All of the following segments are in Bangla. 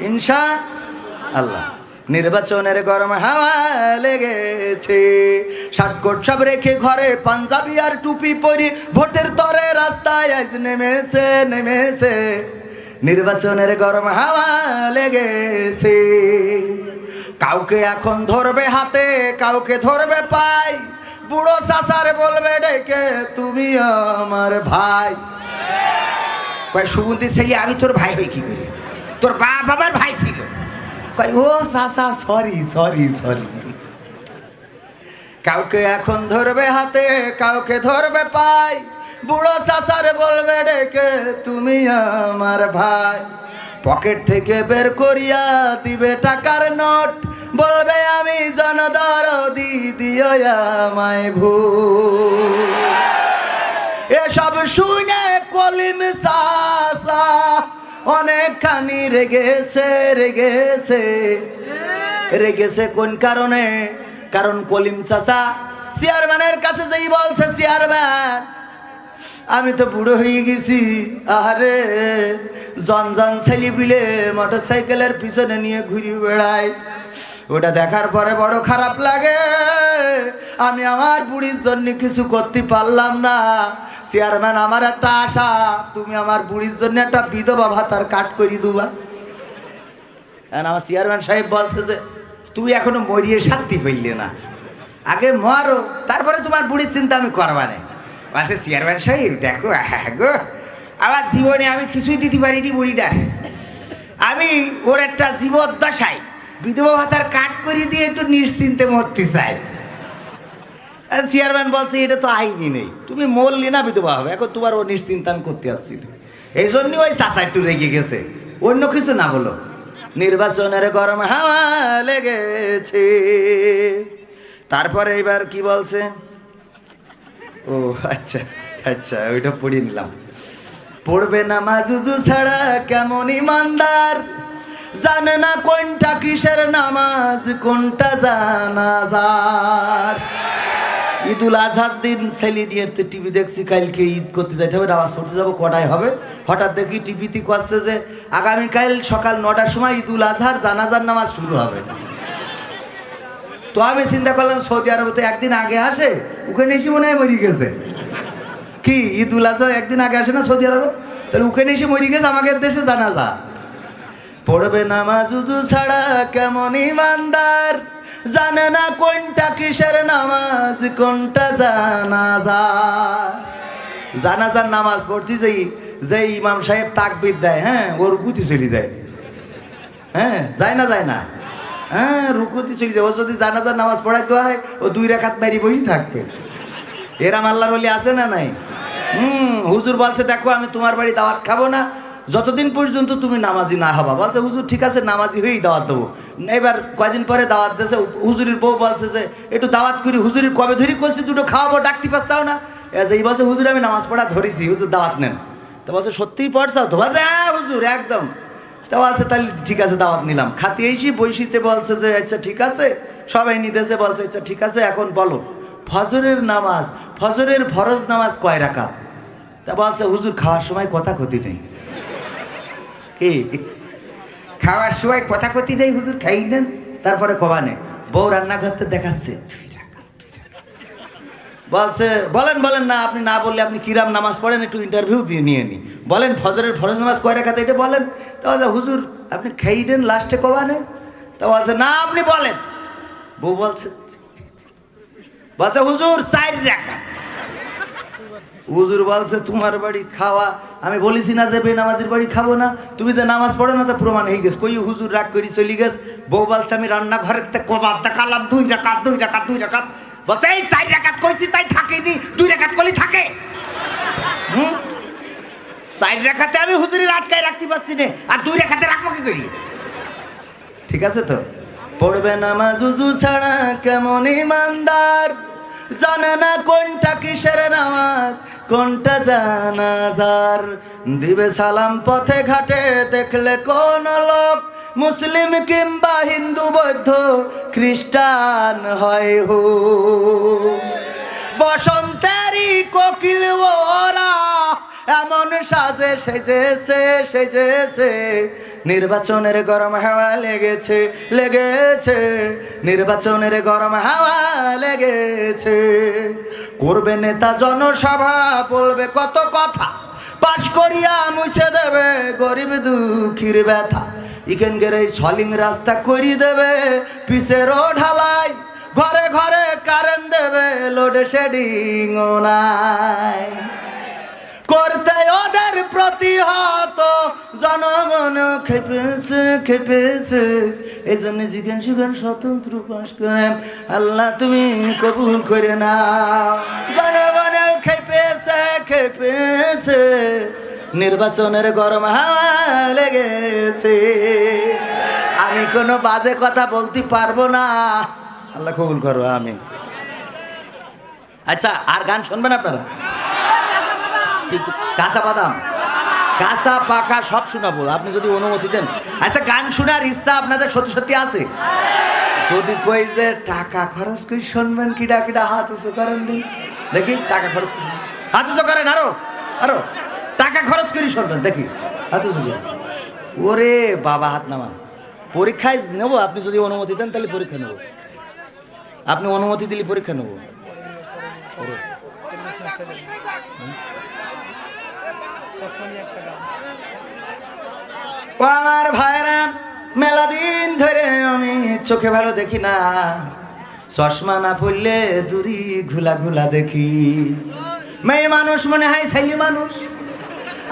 ইনশা আল্লাহ। নির্বাচনের গরম হাওয়া লেগেছে। ষাটকোট সব রেখে ঘরে পাঞ্জাবি আর টুপি পরি, ভোটের তরে রাস্তায় আজ নেমেছে নেমেছে। নির্বাচনের গরম হাওয়া লেগেছে। কাউকে এখন ধরবে হাতে, কাউকে ধরবে পাই বুড়ো চাষার বলবে, ডেকে তুমি আমার ভাই। সুগন্ধি ছেলে আমি তোর ভাই হই কি করি? তোর বাপ আমার ভাই ছিল। ও চাষা সরি সরি সরি কাউকে এখন ধরবে হাতে, কাউকে ধরবে পাই বুড়ো চাষার বলবে, ডেকে তুমি আমার ভাই। পকেট থেকে বের করিয়া দিবে টাকার নোট। বলবে, আমি জনদর দিদিও আমায় ভূ এসব শুনে কলিম সাসা অনেকখানি রেগেছে রেগেছে। রেগেছে কোন কারণে? কারণ কলিম চাষা চেয়ারম্যানের কাছে যেই বলছে, চেয়ারম্যান, আমি তো বুড়ো হয়ে গেছি। আরে জন জন ছেলে বিলে মোটর সাইকেলের পিছনে নিয়ে ঘুরি বেড়াই ওটা দেখার পরে বড় খারাপ লাগে। আমি আমার বুড়ির জন্য কিছু করতে পারলাম না। চেয়ারম্যান আমার একটা আশা। তুমি আমার বুড়ির জন্য একটা বিধবা ভাতার কাট করি দুবা। আর আমার চেয়ারম্যান সাহেব বলছে যে, তুই এখনও মরিয়ে শান্তি পেললে না। আগে মরো, তারপরে তোমার বুড়ির চিন্তা আমি করবা না। বলছে চেয়ারম্যান সাহেব, দেখো হ্যাঁ গো, আমার জীবনে আমি কিছুই দিতে পারিনি বুড়িটা। আমি ওর একটা জীবদ্দশায় বিধবা ভাতার কাট করে দিয়ে একটু নিশ্চিন্তে মরতে চাই। চেয়ারম্যান বলছে, এটা তো আইনি নেই। তুমি মরলি না বিধবা হবে। এখন তোমার ও নিশ্চিন্তা আমি করতে আসছি। এই জন্যই ওই চাষা একটু রেগে গেছে। অন্য কিছু না হলো। নির্বাচনের গরম হাওয়া লেগেছে। তারপরে এবার কি বলছে? ও আচ্ছা আচ্ছা ওইটা পড়িয়ে নিলাম। পড়বে না মাজুজু ছাড়া কেমন ইমানদার? জানে না কোনটা কিসের নামাজ, কোনটা জানা জানাজার? ঈদুল আজহার দিন ছেলে নিয়ে টিভি দেখছি, কালকে ঈদ করতে যাইতে হবে, নামাজ পড়তে যাব, কটায় হবে? হঠাৎ দেখি টিভিতে করছে যে, আগামীকাল সকাল নটার সময় ঈদুল আজহার জানাজার নামাজ শুরু হবে। তো আমি চিন্তা করলাম, সৌদি আরবে তো একদিন আগে আসে, ওখানে এসে মনে হয় মরি গেছে। কি ঈদ উল আজহা একদিন আগে আসে না সৌদি আরবে? তাহলে ওখানে এসে মরি গেছে আমাদের দেশে জানাজা। পড়বে নামাজ উজু ছাড়া কেমন ইমানদার? জানে না কোনটা কিসের নামাজ, কোনটা জানাজা। জানাজার নামাজ পড়তে যাই যে ইমাম সাহেব তাকবির দেয় হ্যাঁ ওর গুতি চলে যায়। হ্যাঁ যায় না যায় না। হ্যাঁ রুকুতি চলে যায়। ও যদি জানাজার নামাজ পড়াইতে হয়, ও দুই রেখাত মারি বসে থাকবে। এরাম আল্লাহর হলি আছে না নাই? হুম, হুজুর বলছে, দেখো, আমি তোমার বাড়ি দাওয়াত খাব না যতদিন পর্যন্ত তুমি নামাজি না হবা, বলছে, হুজুর, ঠিক আছে, নামাজি হয়েই দাওয়াত দেবো। এবার কয়দিন পরে দাওয়াত দিয়েছে, হুজুরির বউ বলছে যে, একটু দাওয়াত করি, হুজুরির কবে ধরি করছি দুটো খাওয়াবো, ডাকতে পারছাও না। এই বলছে, হুজুর, আমি নামাজ পড়া ধরেছি, হুজুর, দাওয়াত নেন। তো বলছে, সত্যিই পড়ছাও তো? বলছে হ্যাঁ হুজুর, একদম। তো বলছে, তাহলে ঠিক আছে, দাওয়াত নিলাম। খাতি এসি বৈশিতে বলছে যে আচ্ছা ঠিক আছে। সবাই নিতেছে বলছে আচ্ছা ঠিক আছে, এখন বলো, ফজরের নামাজ, ফজরের ফরজ নামাজ কয় রাখা তা বলছে, হুজুর, খাওয়ার সময় কথা ক্ষতি নেই। খাওয়ার সময় কথা ক্ষতি নেই হুজুর খাই নেন তারপরে কবানে বউ দেখাচ্ছে। রাকাত, দুই রাকাত। বলছে বলেন বলেন না আপনি না বললে আপনি কিরাম নামাজ পড়েন একটু ইন্টারভিউ দিয়ে নিয়ে নি বলেন ফজরের ফরজ নামাজ কয় রাখাতে এটা বলেন। তা হুজুর আপনি খেয়ে দেন লাস্টে কবানে তা বলছে না আপনি বলেন। বউ বলছে বলছে হুজুর চার রাখা হুজুর বলছে তোমার বাড়ি খাওয়া আমি বলেছি না যে বেনামাজির বাড়ি খাব না। তুমি যে নামাজ পড়ো না, তা প্রমাণ হয়ে গেছে। কই হুজুর রাগ করি চলি গেছ। বউ বলছে, আমি রান্নাঘরের তে দেখালাম, দুই রাকাত দুই রাকাত দুই রাকাত। বলছে, এই চার রাকাত কইছি, তাই থাকেনি। দুই রাকাত কলি থাকে। হুম? চার রেখাতে আমি হুজুরের আটকায় রাখতে পারছি না। আর দুই রেখাতে রাখব কি করি? ঠিক আছে তো? পড়বে নামাজ উজু ছাড়া কেমন ইমানদার? জানে না কোনটা কিসের নামাজ? কোনটা জানাজার? দিবে সালাম পথে ঘাটে, দেখলে কোন লোক? মুসলিম কিংবা হিন্দু, বৌদ্ধ, খ্রিস্টান, হয় হো। বসন্তেরই কোকিল ওরা এমন সাজে, সেজেছে সেজেছে। নির্বাচনের গরম হাওয়া লেগেছে লেগেছে। নির্বাচনের গরম হাওয়া লেগেছে। করবে নেতা জনসভা, বলবে কত কথা। পাশ করিয়া মুছে দেবে গরিব দুঃখীর ব্যথা। ইখানকার এই সলিং রাস্তা করি দেবে পিসেরও ঢালাই। ঘরে ঘরে কারেন্ট দেবে লোডে শেডিং নাই। করতে ওদের প্রতিহত জনগণ খেপেছে খেপেছে। এই জন্য জিজ্ঞান সুগান স্বতন্ত্র পাশ করে। আল্লাহ, তুমি কবুল করে নাও। জনগণ খেপেছে খেপেছে। নির্বাচনের গরম হাওয়া লেগেছে। আমি কোনো বাজে কথা বলতে পারব না। আল্লাহ কবুল করো আমি আচ্ছা আর গান শুনবেন আপনারা? কিন্তু কাঁচা বাদাম। কাঁচা পাকা সব শোনাবো, আপনি যদি অনুমতি দেন। আচ্ছা গান শোনার ইচ্ছা আপনাদের সত্যি সত্যি আছে? যদি কই যে টাকা খরচ করে শুনবেন, কিডা কিডা হাত উঁচু করেন দিন। দেখি, টাকা খরচ করে হাত উঁচু করেন, আরও আরও। টাকা খরচ করে শুনবেন, দেখি। হাত উঁচু করেন। ওরে বাবা, হাত নামান। পরীক্ষায় নেব, আপনি যদি অনুমতি দেন, তাহলে পরীক্ষা নেব। আপনি অনুমতি দিলে পরীক্ষা নেব। আমার ভাইরা, মেলা দিন ধরে আমি চোখে ভালো দেখি না। চশমা না পড়লে দূরি ঘুলা ঘুলা দেখি। মেয়ে মানুষ মনে হয় ছেলে মানুষ,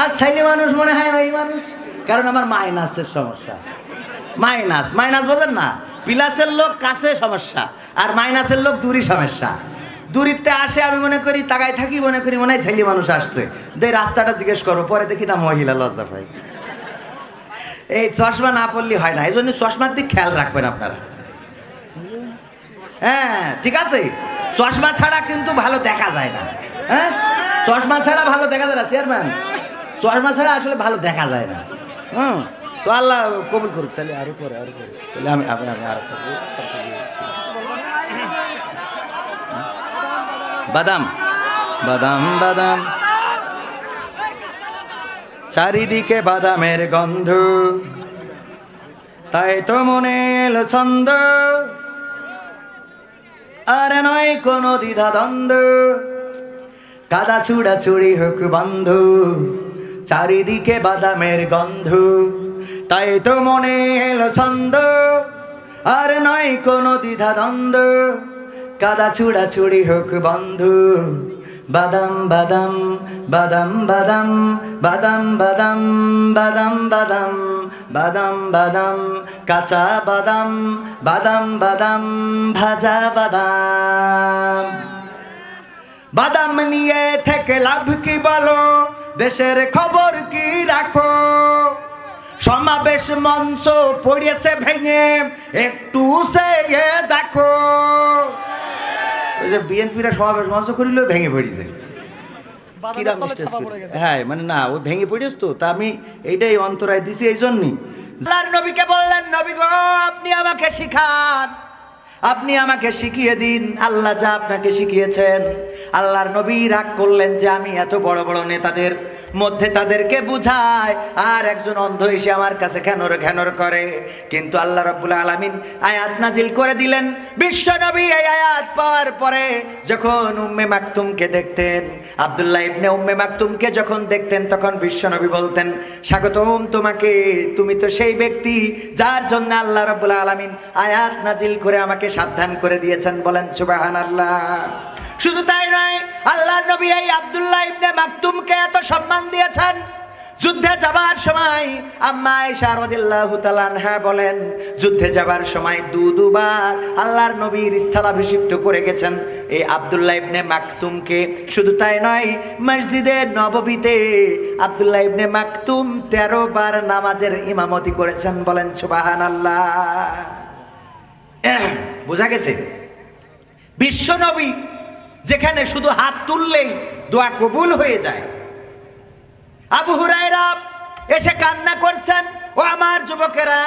আর ছেলে মানুষ মনে হয় মেয়ে মানুষ। কারণ আমার মাইনাসের সমস্যা। মাইনাস মাইনাস বোঝেন না, প্লাসের লোক কাছে সমস্যা, আর মাইনাসের লোক দূরই সমস্যা। দূরিতে আসে আমি মনে করি, তাকায় থাকি মনে করি, মনে হয় ছেলে মানুষ আসছে। দে রাস্তাটা জিজ্ঞেস করো, পরে দেখি না মহিলা লজ্জা পাই এই চশমা না পড়লে হয় না এই জন্য চশমার দিক খেয়াল রাখবেন আপনারা। হ্যাঁ ঠিক আছে? চশমা ছাড়া কিন্তু ভালো দেখা যায় না। হ্যাঁ? চশমা ছাড়া ভালো দেখা যায় না, চেয়ারম্যান। চশমা ছাড়া আসলে ভালো দেখা যায় না। হুম? তো আল্লাহ কবুল করুক, তাহলে আরও পরে আরও পরে তাহলে আমি আমি আরও করব বাদাম। বাদাম বাদাম। চারিদিকে বাদামের গন্ধ। তাই তো মনে এলো ছন্দ। আর নয় কোনো দ্বিধা দ্বন্দ্ব কাদা ছুড়া ছুড়ি হোক বন্ধু। চারিদিকে বাদামের গন্ধ। তাই তো মনে এলো ছন্দ। আর নয় কোনো দ্বিধা দ্বন্দ্ব কাদা ছুড়া ছুড়ি হোক বন্ধু বাদাম বাদাম বাদাম বাদাম বাদাম বাদাম বাদাম বাদাম বাদাম বাদাম কাঁচা বাদাম বাদাম বাদাম ভাজা বাদাম বাদাম নিয়ে থেকে লাভ কি বলো দেশের খবর কি রাখো সমাবেশ মঞ্চ পড়িয়েছে ভেঙে একটু সে দেখো ওই যে বিএনপিরা সমাবেশ মঞ্চ করিল ভেঙে পড়িছে। হ্যাঁ মানে না ও ভেঙে পড়িস তো তা আমি এইটাই অন্তরায় দিছি এই জন্যই আল্লাহর নবীকে বললেন নবী গো আপনি আমাকে শিখান। আপনি আমাকে শিখিয়ে দিন, আল্লাহ যা আপনাকে শিখিয়েছেন। আল্লাহর নবী রাগ করলেন যে আমি এত বড় বড় নেতাদের মধ্যে তাদেরকে বুঝায় আর একজন অন্ধ এসে আমার কাছে ঘ্যানর ঘ্যানর করে। কিন্তু আল্লাহ রব্বুল আলামিন আয়াত নাজিল করে দিলেন, বিশ্ব নবী এই আয়াত পাওয়ার পরে যখন উম্মে মাকতুমকে দেখতেন, আব্দুল্লাহ ইবনে উম্মে মাকতুমকে যখন দেখতেন, তখন বিশ্বনবী বলতেন, স্বাগতম তোমাকে, তুমি তো সেই ব্যক্তি যার জন্য আল্লাহ রাব্বুল আলামিন আয়াত নাজিল করে আমাকে সাবধান করে দিয়েছেন বলেন সুবাহান আল্লাহ শুধু তাই নয়, আল্লাহ নবী এই আব্দুল্লাহ ইবনে মাকতুমকে এত সম্মান দিয়েছেন। যুদ্ধে যাবার সময় আম্মা তাআলা আনহা বলেন, যুদ্ধে যাবার সময় দু দুবার আল্লাহর নবীর স্থলাভিষিক্ত করে গেছেন। এই আব্দুল্লাহ ইবনে মাকতুমকে শুধু তাই নয়, মসজিদে নববীতে আব্দুল্লাহ ইবনে মাকতুম তেরো বার নামাজের ইমামতি করেছেন বলেন, সুবহানাল্লাহ। বোঝা গেছে? বিশ্বনবী যেখানে শুধু হাত তুললেই দোয়া কবুল হয়ে যায়। আবু হুরায়রা এসে কান্না করছেন, ও আমার যুবকেরা,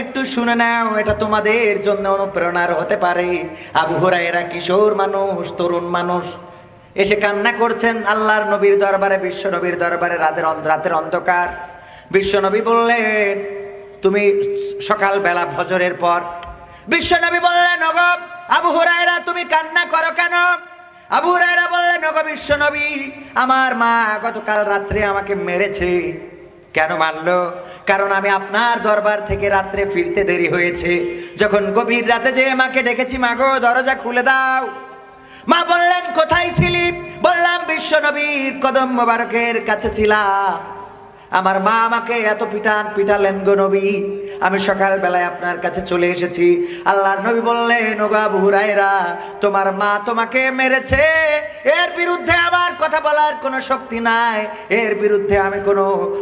একটু শুনে নাও, এটা তোমাদের জন্য অনুপ্রেরণার হতে পারে। আবু হুরায়রা কিশোর মানুষ, তরুণ মানুষ এসে কান্না করছেন, আল্লাহর নবীর দরবারে, বিশ্ব নবীর দরবারে রাতের রাতের অন্ধকার। বিশ্বনবী বললেন, তুমি সকালবেলা ফজরের পর বিশ্বনবী বললেন নগব আবু হুরায়রা, তুমি কান্না করো কেন? আবু হুরায়রা বললেন, ওগো বিশ্বনবী, আমার মা গতকাল রাত্রে আমাকে মেরেছে। কেন মারলো? কারণ আমি আপনার দরবার থেকে রাত্রে ফিরতে দেরি হয়েছে। যখন গভীর রাতে যে মাকে ডেকেছি মাগো দরজা খুলে দাও। মা বললেন, কোথায় ছিলি? বললাম, বিশ্বনবীর কদম মোবারকের কাছে ছিলাম। আমার মা আমাকে এত পিটান পিটালেন গো নবী। আমি সকালবেলায় আপনার কাছে চলে এসেছি। আল্লাহর নবী বললেন তোমার মা তোমাকে মেরেছে। এর বিরুদ্ধে আমার কথা বলার কোনো শক্তি নাই। এর বিরুদ্ধে আমি কোনো